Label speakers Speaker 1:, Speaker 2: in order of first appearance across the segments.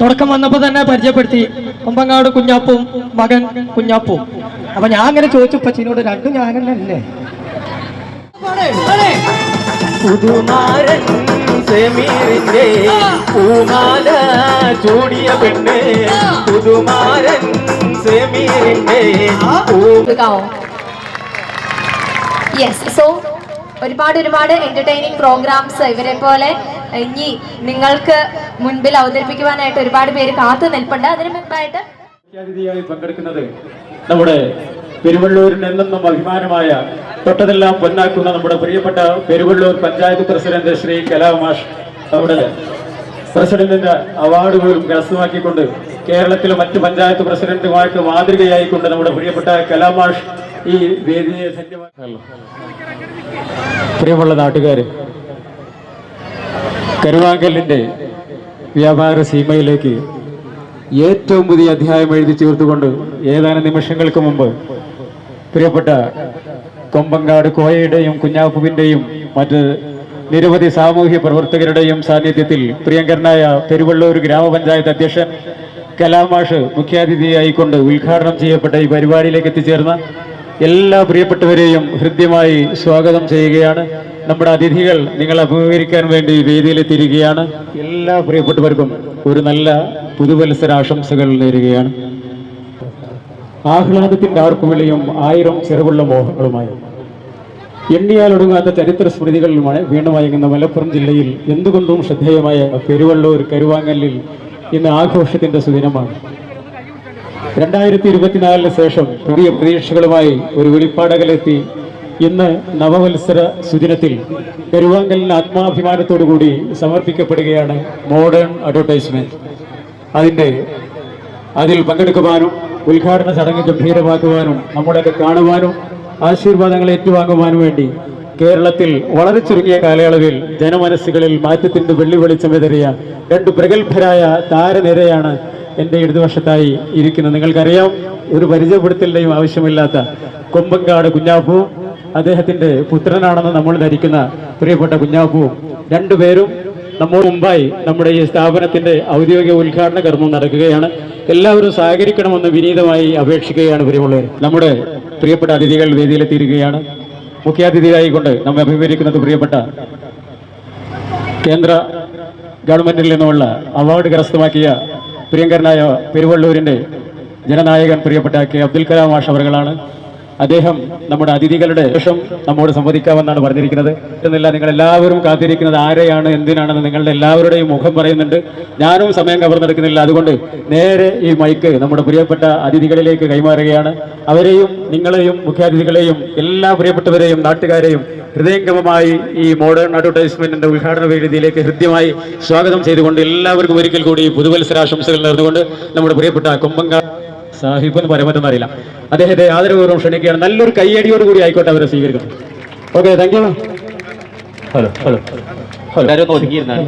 Speaker 1: തുടക്കം വന്നപ്പോൾ തന്നെ പരിചയപ്പെടുത്തി. കൊമ്പങ്ങാട് കുഞ്ഞാപ്പും മകൻ കുഞ്ഞാപ്പും. അപ്പൊ ഞാൻ അങ്ങനെ ചോദിച്ചു പച്ചിനോട് രണ്ടും ഞാൻ തന്നെ അല്ലേ
Speaker 2: പുതുമാരൻ സെമീറിന്റെ പൂമാല ചൂടിയ പെണ്ണ്. പുതുമാരൻ സെമീറിന്റെ
Speaker 3: യെസ് സോ ഒരുപാട് ഒരുപാട് എന്റർടൈനിങ് പ്രോഗ്രാംസ് ഇവരെ പോലെ ഇനി നിങ്ങൾക്ക് മുൻപിൽ അവതരിപ്പിക്കുവാനായിട്ട് ഒരുപാട് പേര് കാത്തു നിൽപ്പുണ്ട്. അതിന് മുമ്പായിട്ട്
Speaker 4: മുഖ്യാതിഥിയായി പങ്കെടുക്കുന്നത് നമ്മുടെ പെരുവള്ളൂരിന് എന്നെന്നും അഭിമാനമായ തൊട്ടതെല്ലാം പൊന്നാക്കുന്ന നമ്മുടെ പ്രിയപ്പെട്ട പെരുവള്ളൂർ പഞ്ചായത്ത് പ്രസിഡന്റ് ശ്രീ കലാമാഷ് നമ്മുടെ പ്രസിഡന്റിന്റെ അവാർഡ് പോലും കരസ്ഥമാക്കിക്കൊണ്ട് കേരളത്തിലെ മറ്റ് പഞ്ചായത്ത് പ്രസിഡന്റുമായിട്ട് മാതൃകയായിക്കൊണ്ട് നമ്മുടെ പ്രിയപ്പെട്ട കലാമാഷ് ഈ വേദിയെ ധന്യവാദ. പ്രിയമുള്ള നാട്ടുകാര് കരുവാങ്കലിന്റെ വ്യാപാര സീമയിലേക്ക് ഏറ്റവും പുതിയ അധ്യായം എഴുതി ചേർത്തുകൊണ്ട് ഏതാനും നിമിഷങ്ങൾക്ക് മുമ്പ് പ്രിയപ്പെട്ട കൊമ്പങ്കാട് കോയയുടെയും കുഞ്ഞാപ്പുവിന്റെയും മറ്റ് നിരവധി സാമൂഹ്യ പ്രവർത്തകരുടെയും സാന്നിധ്യത്തിൽ പ്രിയങ്കരനായ പെരുവള്ളൂർ ഗ്രാമപഞ്ചായത്ത് അധ്യക്ഷൻ കലാമാഷ് മുഖ്യാതിഥിയായിക്കൊണ്ട് ഉദ്ഘാടനം ചെയ്യപ്പെട്ട ഈ പരിപാടിയിലേക്ക് എത്തിച്ചേർന്ന എല്ലാ പ്രിയപ്പെട്ടവരെയും ഹൃദ്യമായി സ്വാഗതം ചെയ്യുകയാണ്. നമ്മുടെ അതിഥികൾ നിങ്ങൾ അഭിമുഖീകരിക്കാൻ വേണ്ടി വേദിയിലെത്തിയിരിക്കുകയാണ് എല്ലാ പ്രിയപ്പെട്ടവർക്കും ഒരു നല്ല പുതുവത്സര ആശംസകൾ നേരുകയാണ്. ആഹ്ലാദത്തിന്റെ ആർക്കുവിളിയും ആയിരം ചെറുവുള്ള മോഹങ്ങളുമായി. എണ്ണിയാൽ ഒടുങ്ങാത്ത ചരിത്ര സ്മൃതികളിലുമാണ് വീണുമയങ്ങുന്ന മലപ്പുറം ജില്ലയിൽ എന്തുകൊണ്ടും ശ്രദ്ധേയമായ പെരുവള്ളൂർ കരുവാങ്ങലിൽ ഇന്ന് ആഘോഷത്തിന്റെ സുദിനമാണ്. രണ്ടായിരത്തി ഇരുപത്തിനാലിന് ശേഷം പുതിയ പ്രതീക്ഷകളുമായി ഒരു വെളിപ്പാടകലെത്തി ഇന്ന് നവവത്സര സുദിനത്തിൽ കരുവാങ്കലിന് ആത്മാഭിമാനത്തോടുകൂടി സമർപ്പിക്കപ്പെടുകയാണ് മോഡേൺ അഡ്വർടൈസ്മെന്റ്. അതിന്റെ അതിൽ പങ്കെടുക്കുവാനും ഉദ്ഘാടന ചടങ്ങ് ഗംഭീരമാക്കുവാനും നമ്മളൊക്കെ കാണുവാനും ആശീർവാദങ്ങൾ ഏറ്റുവാങ്ങുവാനും വേണ്ടി കേരളത്തിൽ വളരെ ചുരുങ്ങിയ കാലയളവിൽ ജനമനസ്സുകളിൽ മാറ്റത്തിന്റെ വെള്ളി വെളിച്ചം വിതറിയ രണ്ട് പ്രഗത്ഭരായ താരനിരയാണ് എന്റെ ഇടതുവശത്തായി ഇരിക്കുന്നത്. നിങ്ങൾക്കറിയാം ഒരു പരിചയപ്പെടുത്തലിന്റെയും ആവശ്യമില്ലാത്ത കൊമ്പങ്കാട് കുഞ്ഞാപ്പു അദ്ദേഹത്തിന്റെ പുത്രനാണെന്ന് നമ്മൾ ധരിക്കുന്ന പ്രിയപ്പെട്ട കുഞ്ഞാപ്പുവും രണ്ടുപേരും നമ്മൾ മുമ്പായി നമ്മുടെ ഈ സ്ഥാപനത്തിന്റെ ഔദ്യോഗിക ഉദ്ഘാടന കർമ്മം നടക്കുകയാണ്. എല്ലാവരും സഹകരിക്കണമെന്ന് വിനീതമായി അപേക്ഷിക്കുകയാണ് പ്രിയമുള്ളവർ നമ്മുടെ പ്രിയപ്പെട്ട അതിഥികൾ വേദിയിലെത്തിയിരിക്കുകയാണ്. മുഖ്യാതിഥിയായിക്കൊണ്ട് നമ്മെ അഭിമുഖീകരിക്കുന്നത് പ്രിയപ്പെട്ട കേന്ദ്ര ഗവൺമെന്റിൽ നിന്നുമുള്ള അവാർഡ് കരസ്ഥമാക്കിയ പ്രിയങ്കരനായ പെരുവള്ളൂരിന്റെ ജനനായകൻ പ്രിയപ്പെട്ട കെ അബ്ദുൽ കലാം ആഷ് അവറുകളാണ്. അദ്ദേഹം നമ്മുടെ അതിഥികളുടെ ശേഷം നമ്മോട് സംവദിക്കാമെന്നാണ് പറഞ്ഞിരിക്കുന്നത്. എന്നില്ല നിങ്ങൾ എല്ലാവരും കാത്തിരിക്കുന്നത് ആരെയാണ് എന്തിനാണെന്ന് നിങ്ങളുടെ എല്ലാവരുടെയും മുഖം പറയുന്നുണ്ട്. ഞാനും സമയം കവർന്നെടുക്കുന്നില്ല. അതുകൊണ്ട് നേരെ ഈ മൈക്ക് നമ്മുടെ പ്രിയപ്പെട്ട അതിഥികളിലേക്ക് കൈമാറുകയാണ്. അവരെയും നിങ്ങളെയും മുഖ്യാതിഥികളെയും എല്ലാ പ്രിയപ്പെട്ടവരെയും നാട്ടുകാരെയും ഹൃദയംഗമമായി ഈ മോഡേൺ അഡ്വർടൈസ്മെന്റിന്റെ ഉദ്ഘാടന വേദിയിലേക്ക് ഹൃദ്യമായി സ്വാഗതം ചെയ്തുകൊണ്ട് എല്ലാവർക്കും ഒരിക്കൽ കൂടി പുതുവത്സരാശംസകൾ നേർന്നുകൊണ്ട് നമ്മുടെ പ്രിയപ്പെട്ട കൊമ്പങ്ക സാഹിബ് എന്ന് പറയാൻ അറിയില്ല. അദ്ദേഹത്തെ ആദരപൂർവം ക്ഷണിക്കുകയാണ്. നല്ലൊരു കയ്യടിയോട് കൂടി ആയിക്കോട്ടെ അവരെ സ്വീകരിക്കണം okay thank you
Speaker 5: hello hello എല്ലാവരും ഒതുങ്ങിയിരുന്നാണ്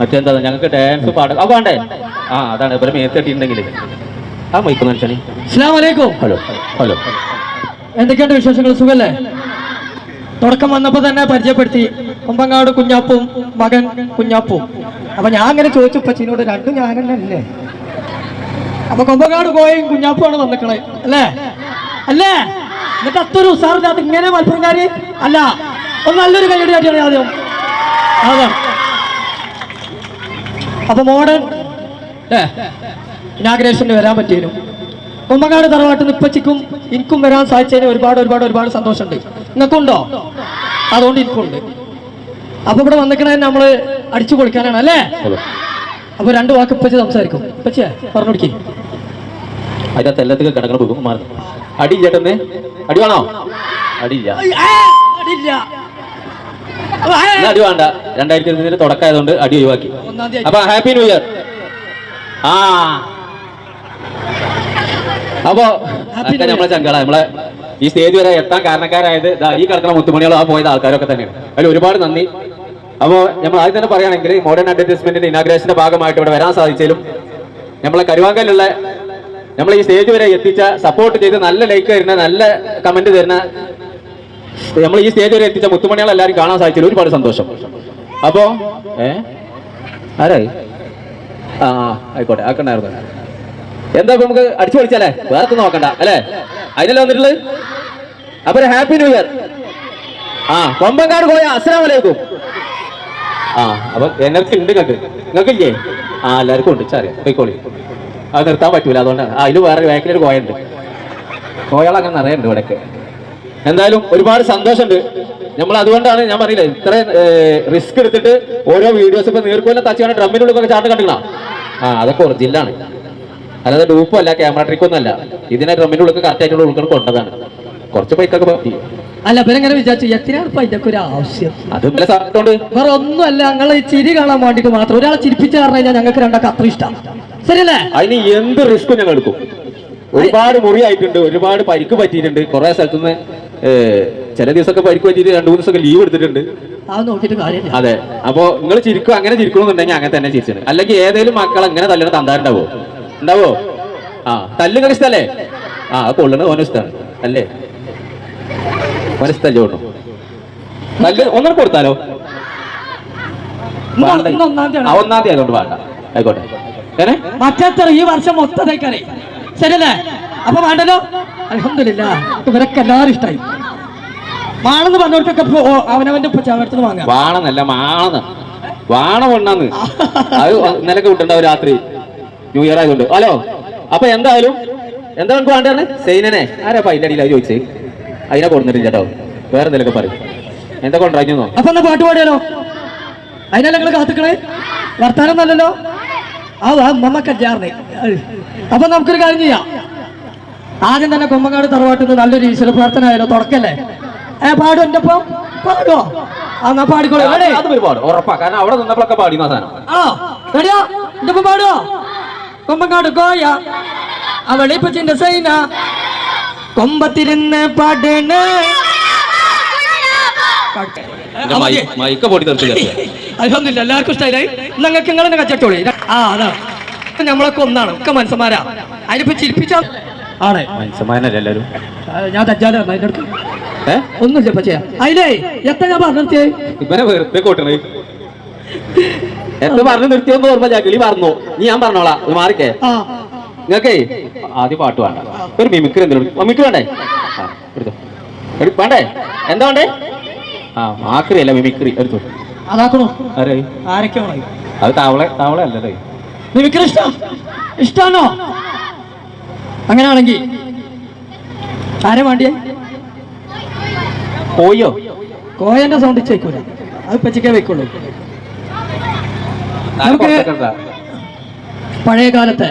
Speaker 5: മറ്റെന്താ? ഞങ്ങൾക്ക് ഡാൻസ് പാട ആ വേണ്ടേ? ആ അതാണ്. ഇവരെ മേത്തട്ടിണ്ടെങ്കിൽ ആ മൈക്ക് മനുഷ്യനെ
Speaker 1: അസ്സാം വലൈക്കും
Speaker 5: ഹലോ ഹലോ
Speaker 1: എന്തൊക്കെയുണ്ട് വിശേഷങ്ങൾ? സുഖല്ലേ? തുടക്കം വന്നപ്പോൾ തന്നെ പരിചയപ്പെടുത്തി. കുമ്പങ്ങാട് കുഞ്ഞാപ്പും മകൻ കുഞ്ഞാപ്പും. അപ്പൊ ഞാൻ അങ്ങനെ ചോദിച്ചു പച്ചിനോട് രണ്ടും ഞാൻ തന്നെ അല്ലേ അപ്പൊ കൊമ്പക്കാട് കോയും കുഞ്ഞാപ്പുമാണ് വന്നിക്കണേ അല്ലേ? അല്ലേ? എന്നിട്ട് അത്തൊരു ഉസാറില്ലാത്ത ഇങ്ങനെ മത്സരക്കാര് അല്ല. ഒന്ന് നല്ലൊരു കൈയടി കാട്ടിയാണ് ആദ്യം. അതെ. അപ്പൊ മോഡേൺ ഇനാഗ്രേഷന് വരാൻ പറ്റിയിരുന്നു കുമ്പകാട് തറവാട്ടിൽ നിന്ന് ഇപ്പച്ചിക്കും എനിക്കും വരാൻ സാധിച്ചതിന് ഒരുപാട് ഒരുപാട് ഒരുപാട് സന്തോഷമുണ്ട്. നിങ്ങൾക്കുണ്ടോ? അതുകൊണ്ട് എനിക്കുണ്ട്. അപ്പൊ ഇവിടെ വന്നിക്കണേ നമ്മൾ അടിച്ചു പൊളിക്കാനാണ് അല്ലേ? അപ്പൊ രണ്ട് വാക്ക് ഇപ്പച്ച സംസാരിക്കും. ഇപ്പച്ചിയെ പറഞ്ഞു കൊടുക്കി
Speaker 5: അതിനകത്ത് എല്ലാത്തിനും കിടക്കണ മാറി. അടി ചേട്ടന്ന് അടി വേണോ? അടിയില്ല അടി വേണ്ട. രണ്ടായിരത്തി ഇരുപതിന്റെ തുടക്കമായതുകൊണ്ട് അടി ഒഴിവാക്കി. അപ്പൊ ഹാപ്പി ന്യൂ ഇയർ. ആ. അപ്പോ നമ്മളെ ചങ്കള. നമ്മളെ ഈ സ്റ്റേജ് വരെ എത്താൻ കാരണക്കാരായത് ഈ കിടക്കുന്ന മുത്തുമണികളോ ആ പോയത് ആൾക്കാരൊക്കെ തന്നെയാണ്. അതിൽ ഒരുപാട് നന്ദി. അപ്പോൾ നമ്മൾ ആദ്യം തന്നെ പറയുകയാണെങ്കിൽ മോഡേൺ അഡ്വർടൈസ്മെന്റിന്റെ ഇനാഗ്രേഷന്റെ ഭാഗമായിട്ട് ഇവിടെ വരാൻ സാധിച്ചാലും നമ്മളെ കരുവാങ്കലുള്ള നമ്മൾ ഈ സ്റ്റേജ് വരെ എത്തിച്ച സപ്പോർട്ട് ചെയ്ത് നല്ല ലൈക്ക് തരുന്ന നല്ല കമന്റ് തരുന്ന നമ്മൾ ഈ സ്റ്റേജ് വരെ എത്തിച്ച മുത്തുമണികൾ എല്ലാവരും കാണാൻ സാധിച്ചതിൽ ഒരുപാട് സന്തോഷം. അപ്പോ ഏ? ആരായി? ആ ആയിക്കോട്ടെ ആക്കണ്ടായിരുന്നു. എന്താ ഇപ്പൊ നമുക്ക് അടിച്ചു പൊളിച്ചല്ലേ? വേറെ നോക്കണ്ട അല്ലേ? അതിനല്ലേ വന്നിട്ടുള്ളത്? അപ്പൊ ഹാപ്പി ന്യൂ ഇയർ ആ കൊമ്പങ്കാട് പോയ അസ്സാം വലൈക്കും ആ അപ്പൊ എനർജി ഉണ്ട് നിങ്ങൾക്ക് നിങ്ങൾക്ക് ഇല്ലേ ആ എല്ലാവർക്കും ഉണ്ട്. ചറിയാം പോയിക്കോളി. അത് നിർത്താൻ പറ്റൂല അതുകൊണ്ടാണ്. അതിൽ വേറെ ബാക്കിലൊരു കോയുണ്ട് കോയകൾ അങ്ങനെ നിറയുണ്ട് ഇവിടെയൊക്കെ എന്തായാലും ഒരുപാട് സന്തോഷമുണ്ട്. നമ്മൾ അതുകൊണ്ടാണ് ഞാൻ പറയില്ല ഇത്ര റിസ്ക് എടുത്തിട്ട് ഓരോ വീഡിയോസ് ഇപ്പൊ നീർക്കൊല്ലം തച്ചാണ് ഡ്രമ്മിനുള്ളിൽ ചാട്ട് കണ്ടിക്കണ? ആ അതൊക്കെ ഒറിജിനലാണ് അല്ലാതെ ഡൂപ്പും അല്ല ക്യാമറ ട്രിക്കൊന്നും അല്ല. ഇതിനെ ഡ്രമ്മിന്റെ ഉള്ളിൽ കറക്റ്റ് ആയിട്ടുള്ള ഉൾക്കൊണ്ട് കൊണ്ടതാണ് കുറച്ച് ബൈക്കൊക്കെ പറ്റി
Speaker 1: അല്ല ഇവരെങ്ങനെ വിചാരിച്ചു? എത്തിനാണ് ഇപ്പൊ ഇതിന്റെ ഒരു ആവശ്യം? വേറെ ഒന്നുമല്ല ഞങ്ങളെ ഈ ചിരി കാണാൻ വേണ്ടിട്ട് മാത്രം. ഒരാളെ ചിരിപ്പിച്ചു പറഞ്ഞു കഴിഞ്ഞാൽ ഞങ്ങൾക്ക് രണ്ടാൾക്ക് അത്ര ഇഷ്ടം. ശരിയല്ലേ?
Speaker 5: അതിന് എന്ത് റിസ്ക് ഞങ്ങൾ എടുക്കും? ഒരുപാട് മുറിയായിട്ടുണ്ട് ഒരുപാട് പരിക്ക് പറ്റിയിട്ടുണ്ട്. കുറെ സ്ഥലത്തുനിന്ന് നിന്ന് ചില ദിവസമൊക്കെ പരിക്ക് പറ്റിയിട്ട് രണ്ടു മൂന്ന് ദിവസമൊക്കെ ലീവ് എടുത്തിട്ടുണ്ട്.
Speaker 1: അത്
Speaker 5: അപ്പോ നിങ്ങൾ ചിരിക്കും അങ്ങനെ ചിരിക്കണമെന്നുണ്ടെങ്കിൽ അങ്ങനെ തന്നെ ചിരിച്ചത് അല്ലെങ്കിൽ ഏതെങ്കിലും മക്കൾ അങ്ങനെ തല്ലണ തന്താറുണ്ടാവോ ഉണ്ടാവോ? ആ തല്ലുകൾ ഇഷ്ടല്ലേ ആ കൊള്ളണത് കൊള്ളണ ഓന ഇഷ്ടമാണ് അല്ലേ? ഓന നല്ല ഒന്നും കൊടുത്താലോ?
Speaker 1: ഒന്നാം തീയതി
Speaker 5: അതുകൊണ്ട് വേണ്ട. ആയിക്കോട്ടെ. ഏനെ
Speaker 1: ഈ വർഷം മൊത്തതേക്കറി ശരിയല്ലേ? അപ്പൊ വേണ്ടല്ലോ? അലഹമില്ല ഇവരൊക്കെ എല്ലാവരും ഇഷ്ടമായി വാണെന്ന് പറഞ്ഞവർക്കൊക്കെ അവനവന്റെ ചേർത്തുനിന്ന് വാങ്ങാം.
Speaker 5: വാണെന്നല്ല മാണെന്ന്. വാണ കൊണ്ടാന്ന് അത് ഇന്നലൊക്കെ വിട്ടുണ്ടാവും രാത്രി. ന്യൂ ഇയർ ആയതുകൊണ്ട്. ഹലോ? അപ്പൊ എന്തായാലും? എന്താ നമുക്ക് വേണ്ടതാണ് സൈനനെ ആരാ അതിന്റെ അടിയിൽ അത് ചോദിച്ചേ? അതിനെ കൊടുത്തിട്ടില്ല കേട്ടോ. വേറെ എന്തെങ്കിലും പറയും. എന്താ കൊണ്ടായിരുന്നു
Speaker 1: അപ്പൊ എന്നാ പാട്ട് പാടിയാലോ? അതിനല്ല നിങ്ങൾ കാത്തുക്കളെ വർത്താനം നല്ലല്ലോ? ആ കല്യാറിനെ അപ്പൊ നമുക്കൊരു കാര്യം ചെയ്യാം. ആദ്യം തന്നെ കൊമ്പങ്ങാട് തറവാട്ടിൽ നിന്ന് നല്ലൊരു ഈശ്വര പ്രാർത്ഥന ആയാലോ? തുടക്കല്ലേ? ഏ പാടും എന്റെ ഒപ്പം. പാടുവോ? എന്നാ പാടിക്കോളൂ.
Speaker 5: അവിടെ നിന്നപ്പോഴൊക്കെ സാധനം
Speaker 1: ആ റെഡിയാ? എന്റെ ഒപ്പം പാടുവോ? കൊമ്പങ്ങാട് കോയ അവളിപ്പച്ചിന്റെ സൈന കൊമ്പത്തിരുന്ന് പാടണ. അലഹമില്ല എല്ലാവർക്കും ഇഷ്ടമായി നിങ്ങൾക്ക് നിങ്ങൾ തന്നെ കച്ചോളി ആ അതാ. നമ്മളൊക്കെ ഒന്നാണ് ഒക്കെ മനസ്സന്മാരാ അതിനിപ്പോ ചിരിപ്പിച്ച? ആണ്. ഞാൻ ഒന്നുമില്ല അതിലേ എത്ര ഞാൻ പറഞ്ഞിർത്തിയേ
Speaker 5: ഇവനെ വെറുതെ കൂട്ടണേ. എന്ത് പറഞ്ഞു നിർത്തിയൊന്നും ഓർമ്മ ചാക്കിളി പറഞ്ഞു. നീ ഞാൻ പറഞ്ഞോളാം. മാറിക്കേ.
Speaker 1: ആ.
Speaker 5: നിങ്ങൾക്കേ ആദ്യം പാട്ട് വേണ്ട. ഒരു മിമിക്രി എന്തെങ്കിലും മിമിക്രി വേണ്ടേ? ആ എടുത്തോ. എടു- വേണ്ടേ? എന്താ വേണ്ടേ? ആ മാക്രി അല്ല മിമിക്രി എടുത്തു. അത് താവളെ താവളെ അല്ലേ
Speaker 1: മിമിക്രി ഇഷ്ടം? ഇഷ്ടാണോ? അങ്ങനെയാണെങ്കിൽ ആരെ വേണ്ടിയേ
Speaker 5: കോയോ?
Speaker 1: കോയന്റെ സൗണ്ട് ചേക്കൂല അത് പച്ചക്കേ വെക്കുള്ളൂ. നമുക്ക് പഴയ കാലത്തെ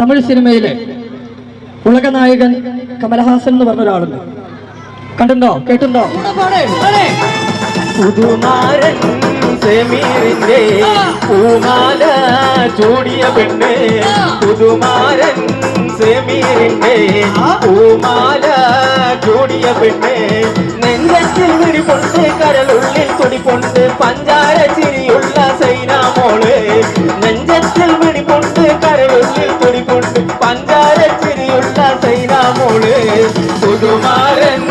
Speaker 1: തമിഴ് സിനിമയിലെ ഉലക നായകൻ കമലഹാസൻ എന്ന് പറഞ്ഞ ഒരാളുണ്ട്. കണ്ടുണ്ടോ കേട്ടുണ്ടോ
Speaker 2: പുതുമാരൻ സെമീറിന്റെ നെഞ്ചത്തിൽ വിടിപൊണ്ട് കരളുള്ളിൽ തുടിപൊണ്ട് പഞ്ചാര ചിരിയുള്ള സൈനാമോൾ. നെഞ്ചത്തിൽ വിടിപൊണ്ട് ചിരിയുള്ള സൈനാമോൾ പുതുമാരൻ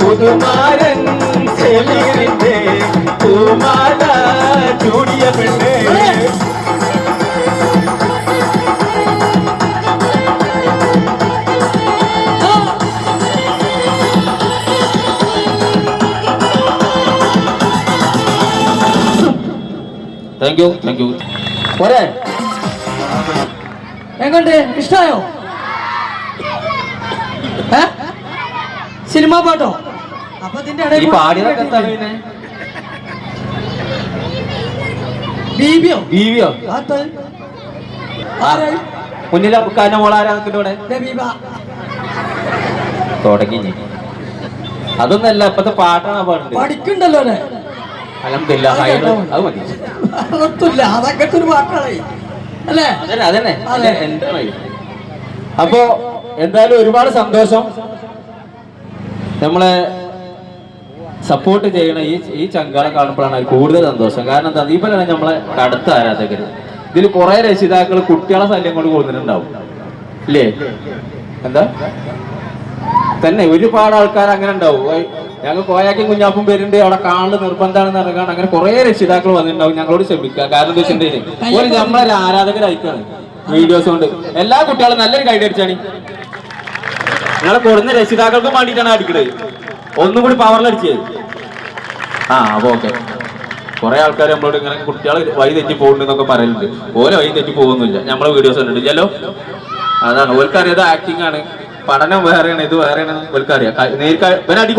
Speaker 2: പുതുമാരൻ സെമീറിന്റെ പൂമാല ചൂടിയ പെണ്ണ്
Speaker 5: താങ്ക് യു താങ്ക് യു
Speaker 1: പോരെ? എങ്ങോട്ട്? ഇഷ്ടായോ? ഏ? സിനിമാ പാട്ടോ? അപ്പൊ ഇതിന്റെ ഇടയിൽ ബീബിയോ?
Speaker 5: മുന്നിൽ. തുടങ്ങി. അതൊന്നല്ല ഇപ്പത്തെ പാട്ടാണ് പാടുന്നത്
Speaker 1: പഠിക്കണ്ടല്ലോ
Speaker 5: അത് മതി.
Speaker 1: അതൊന്നുമില്ല അതങ്ങനത്തെ ഒരു പാട്ടാണ് അല്ലേ?
Speaker 5: അതന്നെ അതന്നെ.
Speaker 1: അതെ.
Speaker 5: അപ്പോ എന്തായാലും ഒരുപാട് സന്തോഷം. നമ്മളെ സപ്പോർട്ട് ചെയ്യണ ഈ ഈ ചങ്കാളെ കാണുമ്പോഴാണ് കൂടുതൽ സന്തോഷം. കാരണം എന്താ ഇവരാണ് നമ്മളെ കടുത്ത ആരാധകർ ഇതിൽ കുറെ രക്ഷിതാക്കൾ കുട്ടികളെ ശല്യം കൊണ്ട് കൊടുത്തിട്ടുണ്ടാവും ഇല്ലേ? എന്താ? തന്നെ ഒരുപാട് ആൾക്കാർ അങ്ങനെ ഉണ്ടാവും. ഞങ്ങൾ കോയാക്കും കുഞ്ഞാപ്പും പേരുണ്ട്. അവിടെ കാണൽ നിർബന്ധമാണെന്ന് ഇറങ്ങാൻ അങ്ങനെ കുറെ രക്ഷിതാക്കൾ വന്നിട്ടുണ്ടാവും. ഞങ്ങളോട് ക്ഷമിക്കുക. കാരണം എന്താ വെച്ചിട്ടുണ്ടെങ്കിൽ ഒരു നമ്മളൊരു ആരാധകരായിക്കാണ് വീഡിയോസ് കൊണ്ട്. എല്ലാ കുട്ടികളും നല്ലൊരു ഗൈഡ് അടിച്ചാണ്. നിങ്ങളെ കൊടുന്ന രക്ഷിതാക്കൾക്കും വേണ്ടിയിട്ടാണ് അടിക്കണത്. ഒന്നും കൂടി പവറിലടിച്ചത് ആ അപ്പൊ ഓക്കെ കുറെ ആൾക്കാർ നമ്മളോട് ഇങ്ങനെ കുട്ടികൾ വഴി തെറ്റി പോകുന്നുണ്ടെന്നൊക്കെ പറയുന്നുണ്ട് ഓരോ വഴി തെറ്റി പോകുന്നില്ല നമ്മളെ വീഡിയോസ് കണ്ടിട്ടില്ലല്ലോ? അതാണ്. ഓൽക്കറിയാം ഇത് ആക്ടിങ് ആണ്. പഠനം വേറെയാണ് ഇത് വേറെയാണ് ക- നേരിട്ട് അടി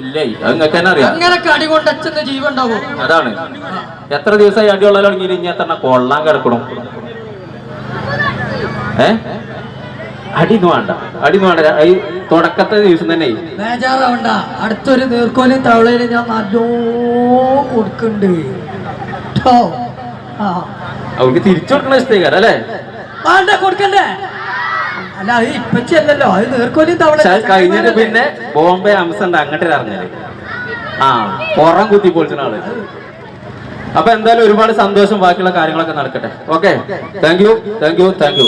Speaker 5: ഇല്ലേ അത് നിങ്ങൾക്ക് തന്നെ അറിയാം.
Speaker 1: അങ്ങനെ കടി അച്ഛന്റെ ജീവൻ ഉണ്ടാവും
Speaker 5: അതാണ്. എത്ര ദിവസമായി അടി തുടങ്ങി ഇനി എത്ര കൊള്ളാൻ കിടക്കണം? ഏ? അടി വേണ്ട. അടിന്ന് വേണ്ട. ഈ തുടക്കത്തെ ദിവസം തന്നെ
Speaker 1: ബേജാറാവണ്ട. അടുത്തൊരു നീർക്കോലും തവളയിലും ഞാൻ നല്ലോ കൊടുക്കുന്നുണ്ട്.
Speaker 5: അവർക്ക് തിരിച്ചു കൊടുക്കണ
Speaker 1: ഇഷ്ടേക്കാരല്ലേ കൊടുക്കണ്ടേ? അല്ല അത് ഇപ്പച്ചല്ലോ അത് നേർക്കോലും തവള
Speaker 5: കഴിഞ്ഞിട്ട് പിന്നെ ബോംബെ അംസണ്ട് അങ്ങോട്ട് ഇറങ്ങൽ. ആ പുറം കുത്തി പൊളിച്ച ആൾ. അപ്പൊ എന്തായാലും ഒരുപാട് സന്തോഷം ബാക്കിയുള്ള കാര്യങ്ങളൊക്കെ നടക്കട്ടെ. Okay thank you thank you thank you